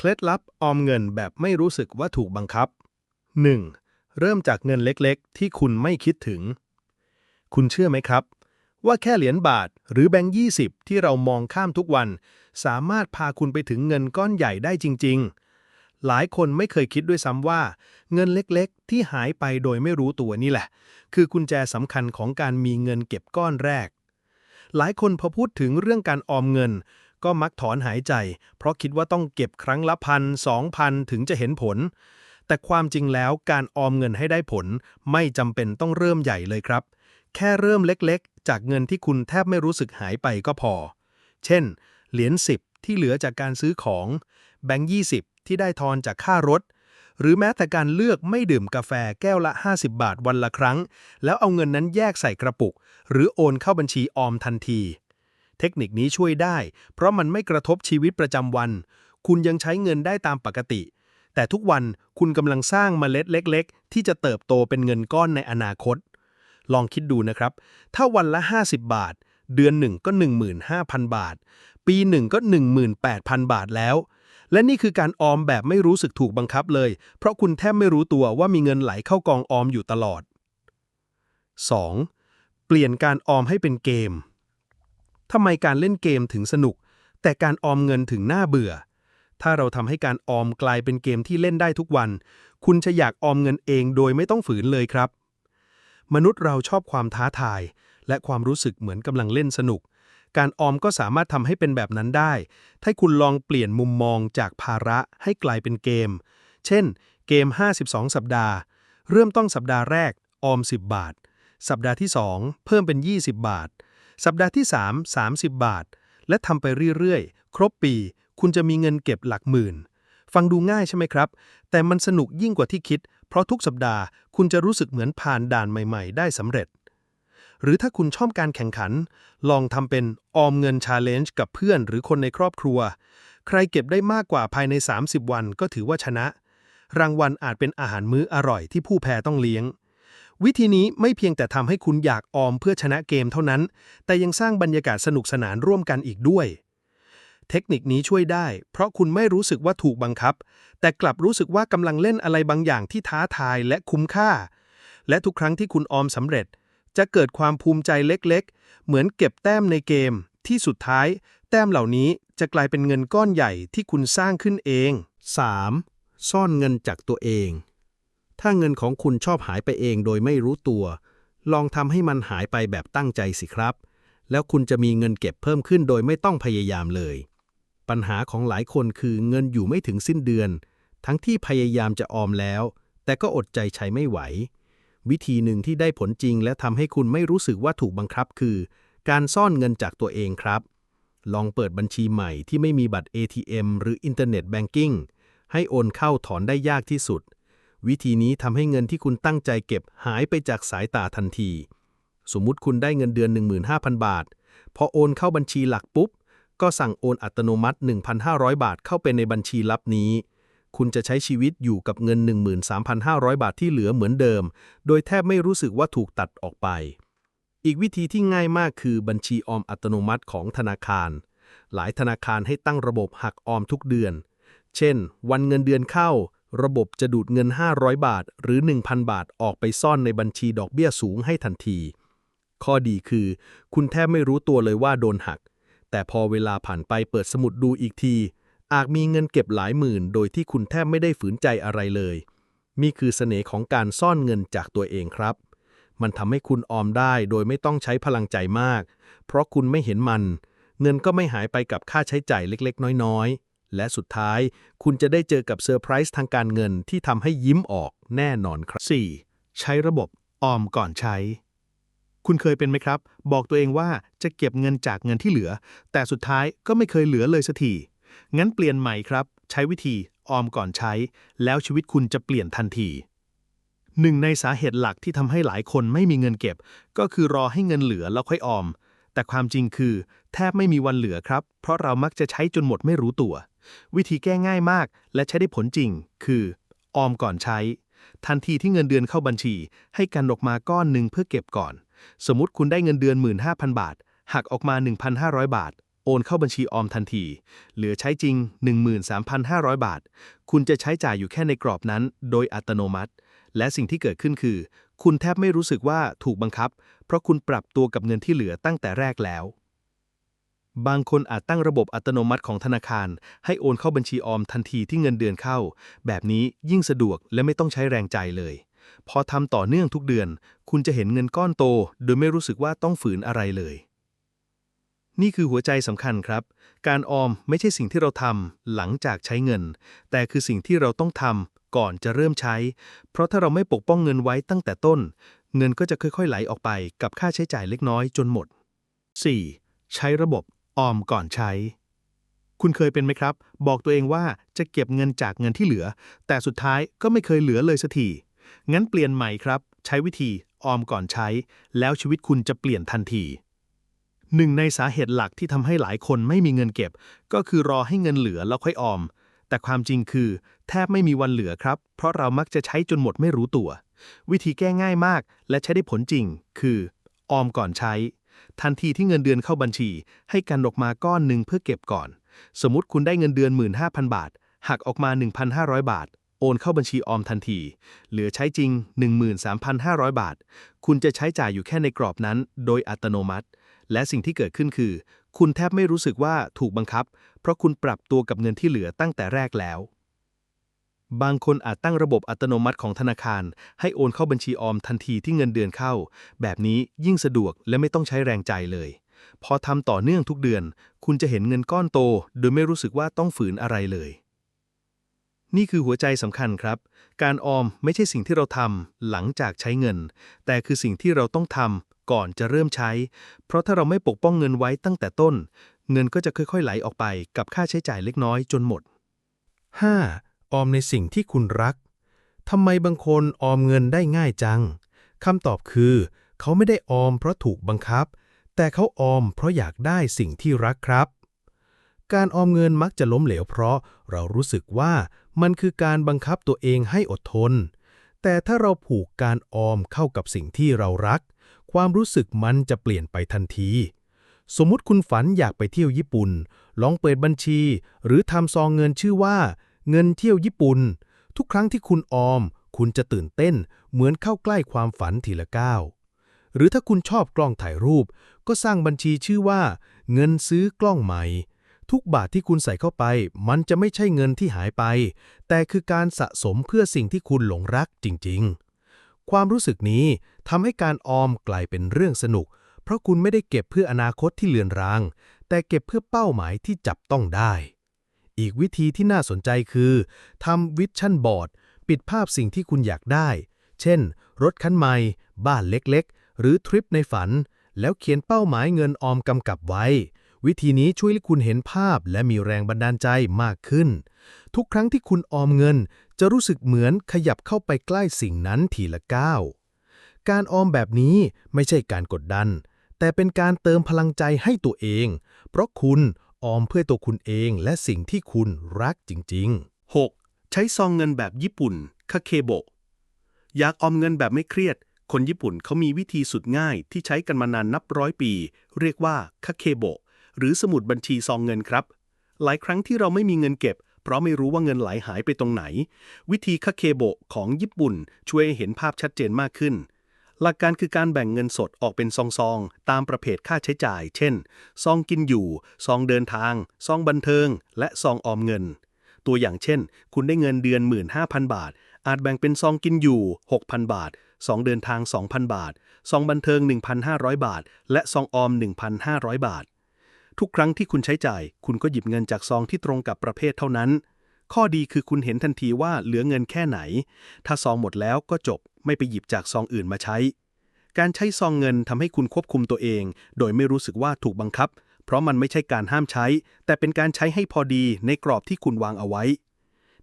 เคล็ดลับออมเงินแบบไม่รู้สึกว่าถูกบังคับ 1. เริ่มจากเงินเล็กๆ ที่คุณไม่คิดถึง คุณเชื่อไหมครับ ว่าแค่เหรียญบาทหรือแบงค์20ที่เรามองข้ามทุกวัน สามารถพาคุณไปถึงเงินก้อนใหญ่ได้จริง ๆ หลายคนไม่เคยคิดด้วยซ้ำว่า เงินเล็กๆ ที่หายไปโดยไม่รู้ตัวนี่แหละ คือกุญแจสำคัญของการมีเงินเก็บก้อนแรก หลายคนพอพูดถึงเรื่องการออมเงิน ก็มักถอนหายใจ เพราะคิดว่าต้องเก็บครั้งละพันสองพันถึงจะเห็นผล แต่ความจริงแล้วการออมเงินให้ได้ผล ไม่จำเป็นต้องเริ่มใหญ่เลยครับ แค่เริ่มเล็กๆ จากเงินที่คุณแทบไม่รู้สึกหายไปก็พอ เช่น เหรียญ10 ที่เหลือจากการซื้อของ แบงค์20 ที่ได้ทอนจากค่ารถหรือแม้แต่การเลือกไม่ดื่มกาแฟแก้วละ 50 บาทวันละครั้ง แล้วเอาเงินนั้นแยกใส่กระปุก หรือโอนเข้าบัญชีออมทันที เทคนิคนี้ช่วยได้ เพราะมันไม่กระทบชีวิตประจำวัน คุณยังใช้เงินได้ตามปกติ แต่ทุกวันคุณกำลังสร้างเมล็ดเล็ก ๆ ที่จะเติบโตเป็นเงินก้อนในอนาคต ลองคิดดูนะครับ ถ้าวันละ 50 บาท เดือนหนึ่งก็ 15,000 บาท ปีหนึ่งก็ 18,000 บาทแล้ว และนี่คือการออมแบบไม่รู้สึกถูกบังคับเลย เพราะคุณแทบไม่รู้ตัวว่ามีเงินไหลเข้ากองออมอยู่ตลอด 2. เปลี่ยนการออมให้เป็นเกม ทำไมการเล่นเกมถึงสนุก แต่การออมเงินถึงน่าเบื่อ ถ้าเราทำให้การออมกลายเป็นเกมที่เล่นได้ทุกวัน คุณจะอยากออมเงินเองโดยไม่ต้องฝืนเลยครับ มนุษย์เราชอบความท้าทาย และความรู้สึกเหมือนกำลังเล่นสนุก การออมก็สามารถทำให้เป็นแบบนั้นได้ ถ้าคุณลองเปลี่ยนมุมมองจากภาระให้กลายเป็นเกม เช่น เกม 52 สัปดาห์ เริ่มต้นสัปดาห์แรก ออม 10 บาท สัปดาห์ที่ 2 เพิ่มเป็น 20 บาท สัปดาห์ที่ 3 30 บาท และทำไปเรื่อยๆ ครบปี คุณจะมีเงินเก็บหลักหมื่น ฟังดูง่ายใช่ไหมครับ แต่มันสนุกยิ่งกว่าที่คิด เพราะทุกสัปดาห์คุณจะรู้สึกเหมือนผ่านด่านใหม่ๆ ได้สำเร็จ หรือถ้าคุณชอบการแข่งขัน ลองทำเป็นออมเงินชาเลนจ์กับเพื่อนหรือคนในครอบครัว ใครเก็บได้มากกว่าภายใน 30 วันก็ถือว่าชนะ รางวัลอาจเป็นอาหารมื้ออร่อยที่ผู้แพ้ต้องเลี้ยง วิธีนี้ไม่เพียงแต่ทำให้คุณอยากออมเพื่อชนะเกมเท่านั้น แต่ยังสร้างบรรยากาศสนุกสนานร่วมกันอีกด้วย เทคนิคนี้ช่วยได้ เพราะคุณไม่รู้สึกว่าถูกบังคับ แต่กลับรู้สึกว่ากำลังเล่นอะไรบางอย่างที่ท้าทายและคุ้มค่า และทุกครั้งที่คุณออมสำเร็จ จะเกิดความภูมิใจเล็กๆ เหมือนเก็บแต้มในเกม ที่สุดท้าย แต้มเหล่านี้จะกลายเป็นเงินก้อนใหญ่ที่คุณสร้างขึ้นเอง 3. ซ่อนเงินจากตัวเอง ถ้าเงินของคุณชอบหายไปเองโดยไม่รู้ตัว ลองทำให้มันหายไปแบบตั้งใจสิครับ แล้วคุณจะมีเงินเก็บเพิ่มขึ้นโดยไม่ต้องพยายามเลย ปัญหาของหลายคนคือเงินอยู่ไม่ถึงสิ้นเดือน ทั้งที่พยายามจะออมแล้ว แต่ก็อดใจใช้ไม่ไหว วิธีหนึ่งที่ได้ผลจริงและทำให้คุณไม่รู้สึกว่าถูกบังคับคือ การซ่อนเงินจากตัวเองครับ ลองเปิดบัญชีใหม่ที่ไม่มีบัตร ATM หรืออินเทอร์เน็ตแบงกิ้งให้โอนเข้าถอนได้ยากที่สุด วิธีนี้ทำให้เงินที่คุณตั้งใจเก็บหายไปจากสายตาทันที สมมุติคุณได้เงินเดือน 15,000 บาท พอโอนเข้าบัญชีหลักปุ๊บ ก็สั่งโอนอัตโนมัติ 1,500 บาทเข้าไปในบัญชีลับนี้ คุณจะใช้ชีวิตอยู่กับเงิน 13,500 บาทที่เหลือเหมือนเดิม โดยแทบไม่รู้สึกว่าถูกตัดออกไป อีกวิธีที่ง่ายมากคือบัญชีออมอัตโนมัติของธนาคาร หลายธนาคารให้ตั้งระบบหักออมทุกเดือน เช่น วันเงินเดือนเข้า ระบบจะดูดเงิน 500 บาท หรือ 1,000 บาทออกไปซ่อนในบัญชีดอกเบี้ยสูงให้ทันที ข้อดีคือ คุณแทบไม่รู้ตัวเลยว่าโดนหัก แต่พอเวลาผ่านไปเปิดสมุดดูอีกที อาจมีเงินเก็บหลายหมื่น โดยที่คุณแทบไม่ได้ฝืนใจอะไรเลยนี่คือเสน่ห์ของการซ่อนเงินจากตัวเองครับ มันทำให้คุณออมได้โดยไม่ต้องใช้พลังใจมาก เพราะคุณไม่เห็นมัน เงินก็ไม่หายไปกับค่าใช้จ่ายเล็กๆ น้อยๆ และสุดท้ายคุณจะได้เจอกับเซอร์ไพรส์ทางการเงินที่ทำให้ยิ้มออกแน่นอนครับ 4. ใช้ระบบออมก่อนใช้ คุณเคยเป็นไหมครับ บอกตัวเองว่าจะเก็บเงินจากเงินที่เหลือ แต่สุดท้ายก็ไม่เคยเหลือเลยสักทีงั้นเปลี่ยนใหม่ครับ ใช้วิธีออมก่อนใช้ แล้วชีวิตคุณจะเปลี่ยนทันทีหนึ่งในสาเหตุหลักที่ทำให้หลายคนไม่มีเงินเก็บ ก็คือรอให้เงินเหลือแล้วค่อยออม แต่ความจริงคือ แทบไม่มีวันเหลือครับ เพราะเรามักจะใช้จนหมดไม่รู้ตัว วิธีแก้ง่ายมากและใช้ได้ผลจริง คือ ออมก่อนใช้ ทันทีที่เงินเดือนเข้าบัญชี ให้กันออกมาก้อนหนึ่งเพื่อเก็บก่อน สมมติคุณได้เงินเดือน 15,000 บาท หักออกมา 1,500 บาท โอนเข้าบัญชีออมทันที เหลือใช้จริง 13,500 บาท คุณจะใช้จ่ายอยู่แค่ในกรอบนั้น โดยอัตโนมัติ และสิ่งที่เกิดขึ้นคือ คุณแทบไม่รู้สึกว่าถูกบังคับ เพราะคุณปรับตัวกับเงินที่เหลือตั้งแต่แรกแล้ว บางคนอาจตั้งระบบอัตโนมัติของธนาคาร ให้โอนเข้าบัญชีออมทันทีที่เงินเดือนเข้า แบบนี้ยิ่งสะดวกและไม่ต้องใช้แรงใจเลย พอทำต่อเนื่องทุกเดือน คุณจะเห็นเงินก้อนโต โดยไม่รู้สึกว่าต้องฝืนอะไรเลย นี่คือหัวใจสำคัญครับ การออมไม่ใช่สิ่งที่เราทำหลังจากใช้เงิน แต่คือสิ่งที่เราต้องทำก่อนจะเริ่มใช้ เพราะถ้าเราไม่ปกป้องเงินไว้ตั้งแต่ต้น เงินก็จะค่อยๆ ไหลออกไปกับค่าใช้จ่ายเล็กน้อยจนหมด 4. ใช้ระบบ ออมก่อนใช้ คุณเคยเป็นไหมครับ บอกตัวเองว่าจะเก็บเงินจากเงินที่เหลือ แต่สุดท้ายก็ไม่เคยเหลือเลยสักที งั้นเปลี่ยนใหม่ครับ ใช้วิธีออมก่อนใช้ แล้วชีวิตคุณจะเปลี่ยนทันทีหนึ่งในสาเหตุหลักที่ทำให้หลายคนไม่มีเงินเก็บ ก็คือรอให้เงินเหลือแล้วค่อยออม แต่ความจริงคือ แทบไม่มีวันเหลือครับ เพราะเรามักจะใช้จนหมดไม่รู้ตัว วิธีแก้ง่ายมากและใช้ได้ผลจริง คือ ออมก่อนใช้ ทันทีที่เงินเดือนเข้าบัญชี ให้กันออกมาก้อนหนึ่งเพื่อเก็บก่อน สมมติคุณได้เงินเดือน 15,000 บาท หักออกมา 1,500 บาท โอนเข้าบัญชีออมทันที เหลือใช้จริง 13,500 บาท คุณจะใช้จ่ายอยู่แค่ในกรอบนั้น โดยอัตโนมัติ และสิ่งที่เกิดขึ้นคือ คุณแทบไม่รู้สึกว่าถูกบังคับ เพราะคุณปรับตัวกับเงินที่เหลือตั้งแต่แรกแล้ว บางคนอาจตั้งระบบอัตโนมัติของธนาคาร ให้โอนเข้าบัญชีออมทันทีที่เงินเดือนเข้า แบบนี้ยิ่งสะดวกและไม่ต้องใช้แรงใจเลย พอทำต่อเนื่องทุกเดือน คุณจะเห็นเงินก้อนโต โดยไม่รู้สึกว่าต้องฝืนอะไรเลย นี่คือหัวใจสำคัญครับ การออมไม่ใช่สิ่งที่เราทำหลังจากใช้เงิน แต่คือสิ่งที่เราต้องทำก่อนจะเริ่มใช้ เพราะถ้าเราไม่ปกป้องเงินไว้ตั้งแต่ต้น เงินก็จะค่อยๆ ไหลออกไปกับค่าใช้จ่ายเล็กน้อยจนหมด 5. ออมในสิ่งที่คุณรัก ทำไมบางคนออมเงินได้ง่ายจัง คำตอบคือ เขาไม่ได้ออมเพราะถูกบังคับ แต่เขาออมเพราะอยากได้สิ่งที่รักครับ การออมเงินมักจะล้มเหลวเพราะเรารู้สึกว่ามันคือการบังคับตัวเองให้อดทน แต่ถ้าเราผูกการออมเข้ากับสิ่งที่เรารัก ความรู้สึกมันจะเปลี่ยนไปทันทีสมมุติคุณฝันอยากไปเที่ยวญี่ปุ่น ลองเปิดบัญชี หรือทำซองเงินชื่อว่า เงินเที่ยวญี่ปุ่น ทุกครั้งที่คุณออม คุณจะตื่นเต้น เหมือนเข้าใกล้ความฝันทีละก้าวหรือถ้าคุณชอบกล้องถ่ายรูป ก็สร้างบัญชีชื่อว่า เงินซื้อกล้องใหม่ ทุกบาทที่คุณใส่เข้าไป มันจะไม่ใช่เงินที่หายไป แต่คือการสะสมเพื่อสิ่งที่คุณหลงรักจริง ๆ ความรู้สึกนี้ทำให้การออมกลายเป็นเรื่องสนุก เพราะคุณไม่ได้เก็บเพื่ออนาคตที่เลือนราง แต่เก็บเพื่อเป้าหมายที่จับต้องได้ อีกวิธีที่น่าสนใจคือทำวิชั่นบอร์ดปิดภาพสิ่งที่คุณอยากได้ เช่น รถคันใหม่ บ้านเล็กๆ หรือทริปในฝัน แล้วเขียนเป้าหมายเงินออมกำกับไว้ วิธีนี้ช่วยให้คุณเห็นภาพและมีแรงบันดาลใจมากขึ้น ทุกครั้งที่คุณออมเงิน จะรู้สึกเหมือนขยับเข้าไปใกล้สิ่งนั้นทีละก้าวการออมแบบนี้ไม่ใช่การกดดัน แต่เป็นการเติมพลังใจให้ตัวเอง เพราะคุณ ออมเพื่อตัวคุณเองและสิ่งที่คุณรักจริง ๆ 6. ใช้ซองเงินแบบญี่ปุ่นคาเคโบะอยากออมเงินแบบไม่เครียด คนญี่ปุ่นเขามีวิธีสุดง่ายที่ใช้กันมานานนับร้อยปี เรียกว่าคาเคโบะหรือสมุดบัญชีซองเงินครับ หลายครั้งที่เราไม่มีเงินเก็บ เพราะไม่รู้ว่าเงินไหลหายไปตรงไหน วิธีคาเคโบะของญี่ปุ่นช่วยเห็นภาพชัดเจนมากขึ้น หลักการคือการแบ่งเงินสดออกเป็นซองๆ ตามประเภทค่าใช้จ่าย เช่น ซองกินอยู่ ซองเดินทาง ซองบันเทิง และซองออมเงิน ตัวอย่างเช่น คุณได้เงินเดือน 15,000 บาท อาจแบ่งเป็นซองกินอยู่ 6,000 บาท ซองเดินทาง 2,000 บาท ซองบันเทิง 1,500 บาท และซองออม 1,500 บาท ทุกครั้งที่คุณใช้จ่าย คุณก็หยิบเงินจากซองที่ตรงกับประเภทเท่านั้น ข้อดีคือคุณเห็นทันทีว่าเหลือเงินแค่ไหน ถ้าซองหมดแล้วก็จบไม่ไปหยิบจากซองอื่นมาใช้ การใช้ซองเงินทำให้คุณควบคุมตัวเอง โดยไม่รู้สึกว่าถูกบังคับ เพราะมันไม่ใช่การห้ามใช้ แต่เป็นการใช้ให้พอดีในกรอบที่คุณวางเอาไว้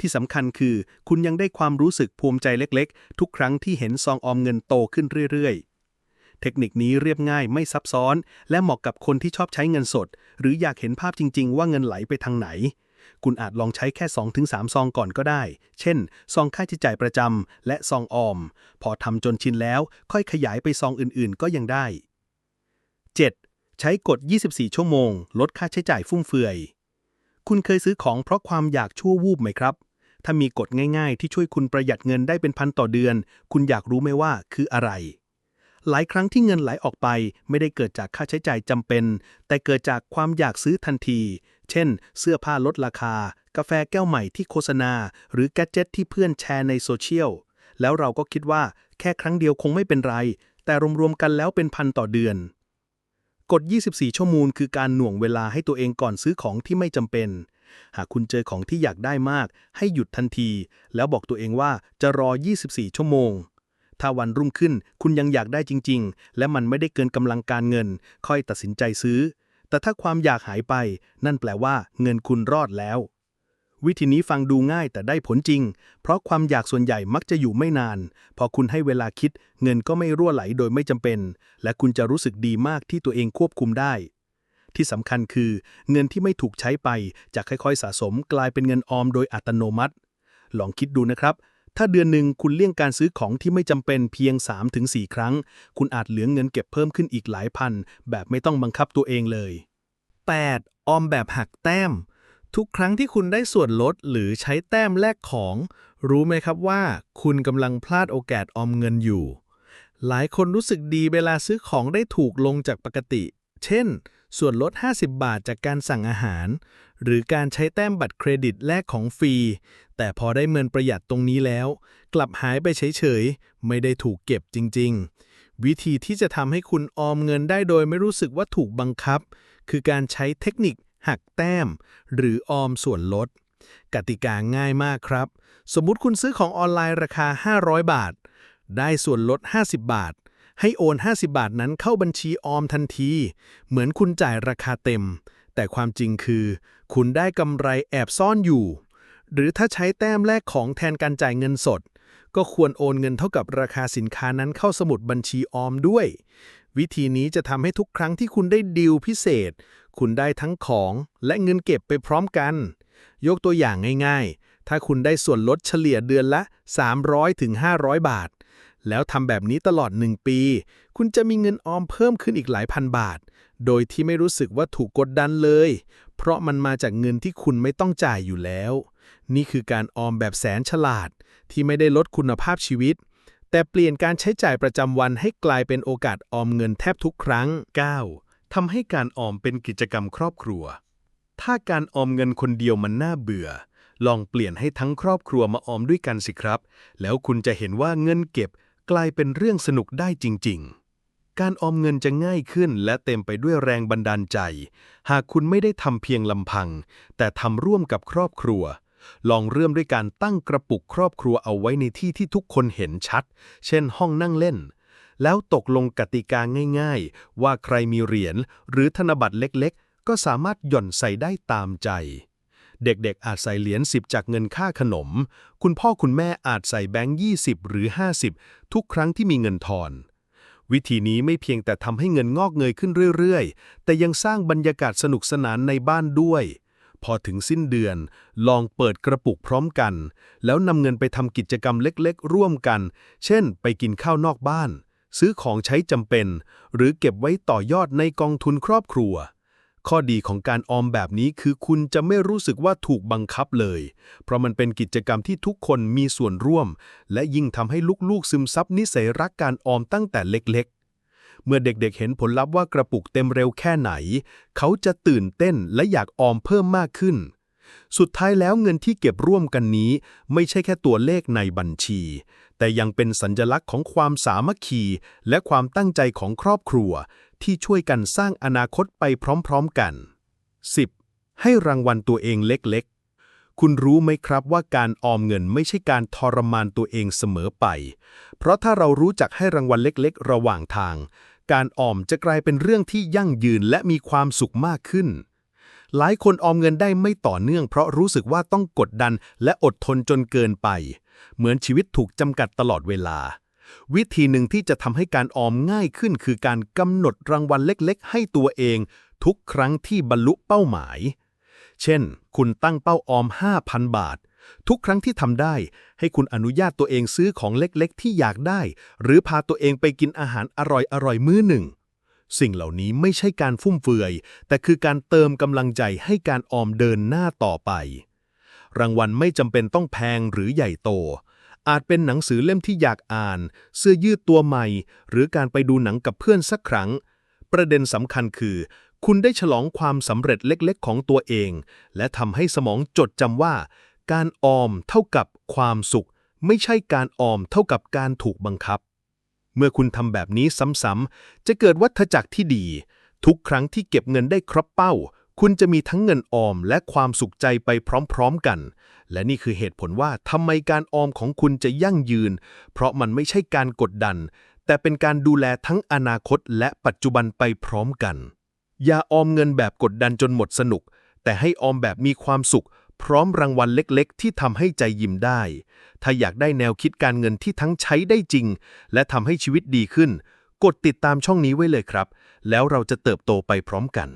ที่สำคัญคือ คุณยังได้ความรู้สึกภูมิใจเล็ก ๆ ทุกครั้งที่เห็นซองออมเงินโตขึ้นเรื่อยๆเทคนิคนี้เรียบง่ายไม่ซับซ้อน และเหมาะกับคนที่ชอบใช้เงินสด หรืออยากเห็นภาพจริง ๆ ว่าเงินไหลไปทางไหน คุณอาจลองใช้แค่ 2-3 ซองก่อนก็ได้ เช่น ซองค่าใช้จ่ายประจำและซองออม พอทำจนชินแล้ว ค่อยขยายไปซองอื่นๆ ก็ยังได้ 7. ใช้กฎ24 ชั่วโมง ลดค่าใช้จ่ายฟุ่มเฟือย คุณเคยซื้อของเพราะความอยากชั่ววูบไหมครับ ถ้ามีกฎง่ายๆ ที่ช่วยคุณประหยัดเงินได้เป็นพันต่อเดือน คุณอยากรู้ไหมว่าคืออะไรหลายครั้งที่เงินไหลออกไปไม่ได้เกิดจากค่าใช้จ่ายจำเป็น แต่เกิดจากความอยากซื้อทันที เช่น เสื้อผ้าลดราคา กาแฟแก้วใหม่ที่โฆษณา หรือแกดเจ็ตที่เพื่อนแชร์ในโซเชียล แล้วเราก็คิดว่าแค่ครั้งเดียวคงไม่เป็นไร แต่รวมๆกันแล้วเป็นพันต่อเดือน กฎ 24 ชั่วโมงคือการหน่วงเวลาให้ตัวเองก่อนซื้อของที่ไม่จำเป็น หากคุณเจอของที่อยากได้มาก ให้หยุดทันที แล้วบอกตัวเองว่าจะรอ 24 ชั่วโมงถ้าวันรุ่งขึ้นคุณยังอยากได้จริง ๆ และมันไม่ได้เกินกำลังการเงิน ค่อยตัดสินใจซื้อ แต่ถ้าความอยากหายไป นั่นแปลว่า เงินคุณรอดแล้ว วิธีนี้ฟังดูง่ายแต่ได้ผลจริง เพราะความอยากส่วนใหญ่มักจะอยู่ไม่นาน พอคุณให้เวลาคิด เงินก็ไม่รั่วไหลโดยไม่จำเป็น และคุณจะรู้สึกดีมากที่ตัวเองควบคุมได้ ที่สำคัญคือ เงินที่ไม่ถูกใช้ไปจะค่อยๆ สะสมกลายเป็นเงินออมโดยอัตโนมัติ ลองคิดดูนะครับ ถ้าเดือนหนึ่งคุณเลี่ยงการซื้อของที่ไม่จำเป็นเพียง 3-4 ครั้ง คุณอาจเหลือเงินเก็บเพิ่มขึ้นอีกหลายพัน แบบไม่ต้องบังคับตัวเองเลย 8. ออมแบบหักแต้ม ทุกครั้งที่คุณได้ส่วนลดหรือใช้แต้มแลกของ รู้ไหมครับว่า คุณกำลังพลาดโอกาสออมเงินอยู่ หลายคนรู้สึกดีเวลาซื้อของได้ถูกลงจากปกติ เช่น ส่วนลด 50 บาทจากการสั่งอาหาร หรือการใช้แต้มบัตรเครดิตแลกของฟรี แต่พอได้เงินประหยัดตรงนี้แล้ว กลับหายไปเฉยๆ ไม่ได้ถูกเก็บจริง ๆ วิธีที่จะทำให้คุณออมเงินได้โดยไม่รู้สึกว่าถูกบังคับ คือการใช้เทคนิคหักแต้ม หรือออมส่วนลด กติกาง่ายมากครับ สมมุติคุณซื้อของออนไลน์ราคา 500 บาท ได้ส่วนลด 50 บาท ให้โอน 50 บาทนั้นเข้าบัญชีออมทันที เหมือนคุณจ่ายราคาเต็ม แต่ความจริงคือ คุณได้กำไรแอบซ่อนอยู่ หรือถ้าใช้แต้มแลกของแทนการจ่ายเงินสด ก็ควรโอนเงินเท่ากับราคาสินค้านั้นเข้าสมุดบัญชีออมด้วย วิธีนี้จะทำให้ทุกครั้งที่คุณได้ดีลพิเศษ คุณได้ทั้งของและเงินเก็บไปพร้อมกัน ยกตัวอย่างง่าย ๆ ถ้าคุณได้ส่วนลดเฉลี่ยเดือนละ 300-500 บาท แล้วทำแบบนี้ตลอด 1 ปี คุณจะมีเงินออมเพิ่มขึ้นอีกหลายพันบาท โดยที่ไม่รู้สึกว่าถูกกดดันเลย เพราะมันมาจากเงินที่คุณไม่ต้องจ่ายอยู่แล้ว นี่คือการออมแบบแสนฉลาด ที่ไม่ได้ลดคุณภาพชีวิต แต่เปลี่ยนการใช้จ่ายประจำวันให้กลายเป็นโอกาสออมเงินแทบทุกครั้ง 9. ทำให้การออมเป็นกิจกรรมครอบครัว ถ้าการออมเงินคนเดียวมันน่าเบื่อลองเปลี่ยนให้ทั้งครอบครัวมาออมด้วยกันสิครับ แล้วคุณจะเห็นว่าเงินเก็บ กลายเป็นเรื่องสนุกได้จริง ๆ การออมเงินจะง่ายขึ้นและเต็มไปด้วยแรงบันดาลใจ หากคุณไม่ได้ทำเพียงลำพัง แต่ทำร่วมกับครอบครัว ลองเริ่มด้วยการตั้งกระปุกครอบครัวเอาไว้ในที่ที่ทุกคนเห็นชัด เช่นห้องนั่งเล่น แล้วตกลงกติกาง่าย ๆ ว่าใครมีเหรียญหรือธนบัตรเล็กๆ ก็สามารถหย่อนใส่ได้ตามใจ เด็กๆ อาจใส่เหรียญ10 จากเงินค่าขนม คุณพ่อคุณแม่อาจใส่แบงค์20 หรือ 50 ทุกครั้งที่มีเงินทอน วิธีนี้ไม่เพียงแต่ทำให้เงินงอกเงยขึ้นเรื่อยๆ แต่ยังสร้างบรรยากาศสนุกสนานในบ้านด้วย พอถึงสิ้นเดือน ลองเปิดกระปุกพร้อมกัน แล้วนำเงินไปทำกิจกรรมเล็กๆ ร่วมกัน เช่น ไปกินข้าวนอกบ้าน ซื้อของใช้จำเป็น หรือเก็บไว้ต่อยอดในกองทุนครอบครัว ข้อดีของการออมแบบนี้คือคุณจะไม่รู้สึกว่าถูกบังคับเลย เพราะมันเป็นกิจกรรมที่ทุกคนมีส่วนร่วม และยิ่งทำให้ลูกๆซึมซับนิสัยรักการออมตั้งแต่เล็กๆเมื่อเด็กๆ เห็นผลลัพธ์ว่ากระปุกเต็มเร็วแค่ไหน เขาจะตื่นเต้นและอยากออมเพิ่มมากขึ้น สุดท้ายแล้วเงินที่เก็บร่วมกันนี้ ไม่ใช่แค่ตัวเลขในบัญชี แต่ยังเป็นสัญลักษณ์ของความสามัคคี และความตั้งใจของครอบครัว ที่ช่วยกันสร้างอนาคตไปพร้อมๆกัน 10. ให้รางวัลตัวเองเล็กๆ คุณรู้ไหมครับว่าการออมเงินไม่ใช่การทรมานตัวเองเสมอไป เพราะถ้าเรารู้จักให้รางวัลเล็กๆ ระหว่างทาง การออมจะกลายเป็นเรื่องที่ยั่งยืนและมีความสุขมากขึ้น หลายคนออมเงินได้ไม่ต่อเนื่องเพราะรู้สึกว่าต้องกดดันและอดทนจนเกินไป เหมือนชีวิตถูกจำกัดตลอดเวลา วิธีหนึ่งที่จะทำให้การออมง่ายขึ้น คือการกำหนดรางวัลเล็กๆ ให้ตัวเอง ทุกครั้งที่บรรลุเป้าหมาย เช่น คุณตั้งเป้าออม 5,000 บาท ทุกครั้งที่ทำได้ ให้คุณอนุญาตตัวเองซื้อของเล็กๆ ที่อยากได้ หรือพาตัวเองไปกินอาหารอร่อยๆมื้อหนึ่ง สิ่งเหล่านี้ไม่ใช่การฟุ่มเฟือย แต่คือการเติมกำลังใจให้การออมเดินหน้าต่อไป รางวัลไม่จำเป็นต้องแพงหรือใหญ่โต อาจเป็นหนังสือเล่มที่อยากอ่าน เสื้อยืดตัวใหม่ หรือการไปดูหนังกับเพื่อนสักครั้ง ประเด็นสำคัญคือ คุณได้ฉลองความสำเร็จเล็กๆ ของตัวเอง และทำให้สมองจดจำว่า การออมเท่ากับความสุข ไม่ใช่การออมเท่ากับการถูกบังคับ เมื่อคุณทำแบบนี้ซ้ำๆ จะเกิดวัฏจักรที่ดี ทุกครั้งที่เก็บเงินได้ครบเป้า คุณจะมีทั้งเงินออมและความสุขใจไปพร้อมๆกัน และนี่คือเหตุผลว่าทำไมการออมของคุณจะยั่งยืน เพราะมันไม่ใช่การกดดัน แต่เป็นการดูแลทั้งอนาคตและปัจจุบันไปพร้อมกัน อย่าออมเงินแบบกดดันจนหมดสนุก แต่ให้ออมแบบมีความสุข พร้อมรางวัลเล็กๆ ที่ทำให้ใจยิ้มได้ ถ้าอยากได้แนวคิดการเงินที่ทั้งใช้ได้จริง และทำให้ชีวิตดีขึ้น กดติดตามช่องนี้ไว้เลยครับ แล้วเราจะเติบโตไปพร้อมกัน